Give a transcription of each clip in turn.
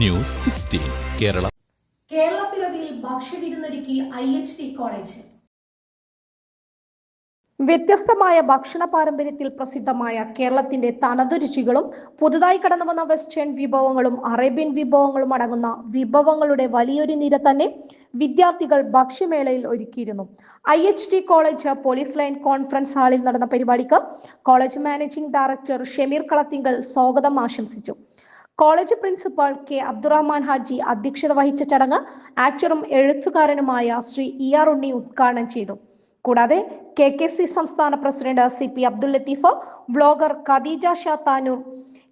News sixteen Kerala. കേരളപ്പിറവിയിൽ ഭക്ഷ്യവിരുന്നൊരുക്കി I H T college. വ്യത്യസ്തമായ ഭക്ഷണ പാരമ്പര്യത്തിൽ പ്രസിദ്ധമായ കേരളത്തിന്റെ തനതു രുചികളും പുതുതായി കടന്നുവന്ന വെസ്റ്റേൺ വിഭവങ്ങളും അറേബ്യൻ വിഭവങ്ങളും അടങ്ങുന്ന വിഭവങ്ങളുടെ വലിയൊരു നിര തന്നെ വിദ്യാർത്ഥികൾ ഭക്ഷ്യമേളയിൽ ഒരുക്കിയിരുന്നു. I H T college police line conference ഹാളിൽ നടന്ന പരിപാടിക്ക് college managing director Shameer Kalathingal സ്വാഗതം ആശംസിച്ചു. College principal K Abdurahman Haji അധ്യക്ഷത വഹിച്ച ചടങ്ങ് ആക്ടറും എഴുത്തുകാരനുമായ ശ്രീ ഇ ആർ ഉണ്ണി ഉദ്ഘാടനം ചെയ്തു. കൂടാതെ കെ കെ സി സംസ്ഥാന president C P Abdul Latheef vlogger Khadeeja Sha Tanur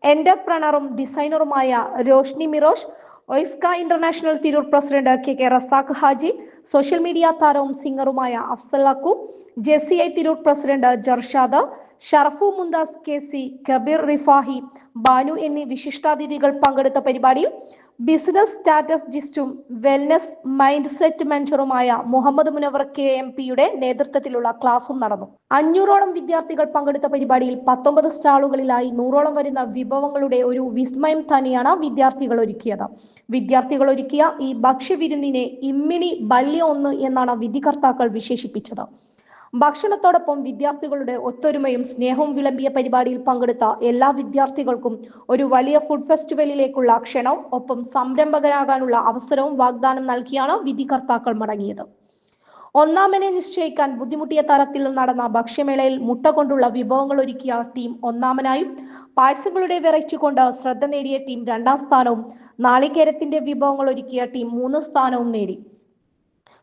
എന്റർപ്രണറും ഡിസൈനറുമായ Roshni Mirosh OISCA international Tirur president K K Razak Haji social media താരവും സിംഗറുമായ Afsal Akku J C I Tirur president Jarshad Sharafu Muntaz K C Kabeer Rifahi Banu എന്നീ വിശിഷ്ടാതിഥികൾ പങ്കെടുത്ത പരിപാടിയിൽ business സ്ട്രാറ്റജിസ്റ്റും wellness mind set മെൻഷറുമായ Muhammad Munavar K M പിയുടെ നേതൃത്വത്തിലുള്ള ക്ലാസും നടന്നു. അഞ്ഞൂറോളം വിദ്യാർത്ഥികൾ പങ്കെടുത്ത പരിപാടിയിൽ പത്തൊമ്പത് സ്റ്റാളുകളിലായി നൂറോളം വരുന്ന വിഭവങ്ങളുടെ ഒരു വിസ്മയം തന്നെയാണ് വിദ്യാർത്ഥികൾ ഒരുക്കിയത്. വിദ്യാർത്ഥികൾ ഒരുക്കിയ ഈ ഭക്ഷ്യവിരുന്നിനെ ഇമ്മിണി ബല്യ ഒന്ന് എന്നാണ് വിധികർത്താക്കൾ വിശേഷിപ്പിച്ചത്. ഭക്ഷണത്തോടൊപ്പം വിദ്യാർത്ഥികളുടെ ഒത്തൊരുമയും സ്നേഹവും വിളമ്പിയ പരിപാടിയിൽ പങ്കെടുത്ത എല്ലാ വിദ്യാർത്ഥികൾക്കും ഒരു വലിയ ഫുഡ് ഫെസ്റ്റിവലിലേക്കുള്ള ക്ഷണവും ഒപ്പം സംരംഭകരാകാനുള്ള അവസരവും വാഗ്ദാനം നൽകിയാണ് വിധികർത്താക്കൾ മടങ്ങിയത്. ഒന്നാമനെ നിശ്ചയിക്കാൻ ബുദ്ധിമുട്ടിയ തരത്തിൽ നടന്ന ഭക്ഷ്യമേളയിൽ മുട്ട കൊണ്ടുള്ള വിഭവങ്ങൾ ഒരുക്കിയ ടീം ഒന്നാമനായും പായസങ്ങളുടെ വെറൈറ്റി കൊണ്ട് ശ്രദ്ധ നേടിയ ടീം രണ്ടാം സ്ഥാനവും നാളികേരത്തിന്റെ വിഭവങ്ങൾ ഒരുക്കിയ ടീം മൂന്ന് സ്ഥാനവും നേടി.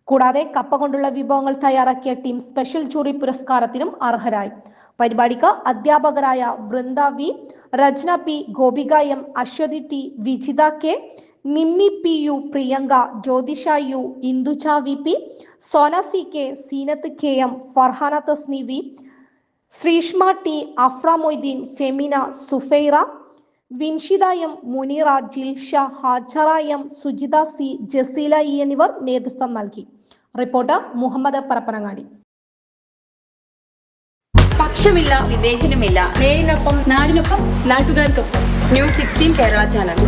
കൂടാതെ കപ്പ കൊണ്ടുള്ള വിഭവങ്ങൾ തയ്യാറാക്കിയ ടീം സ്പെഷ്യൽ ജൂറി പുരസ്കാരത്തിനും അർഹരായി. പരിപാടിക്ക് അധ്യാപകരായ Vrinda V Rachana P Gopika M Aswathi T Vijitha K Nimmi P U Priyanka Jyothisha U Induja V P Sona C K Seenath K M Farhana Tasni V Sreeshma T Afra Moideen Femina Sufaira Vinshitha M Muneera Jilsha Hajara M Sujitha C Jaseela E എന്നിവർ നേതൃത്വം നൽകി. Reporter Muhammad Parappanangadi. പക്ഷമില്ല വിവേചനമില്ല. നേരിനൊപ്പം നാടിനൊപ്പം നാട്ടുകാർക്കൊപ്പം. News sixteen Kerala channel.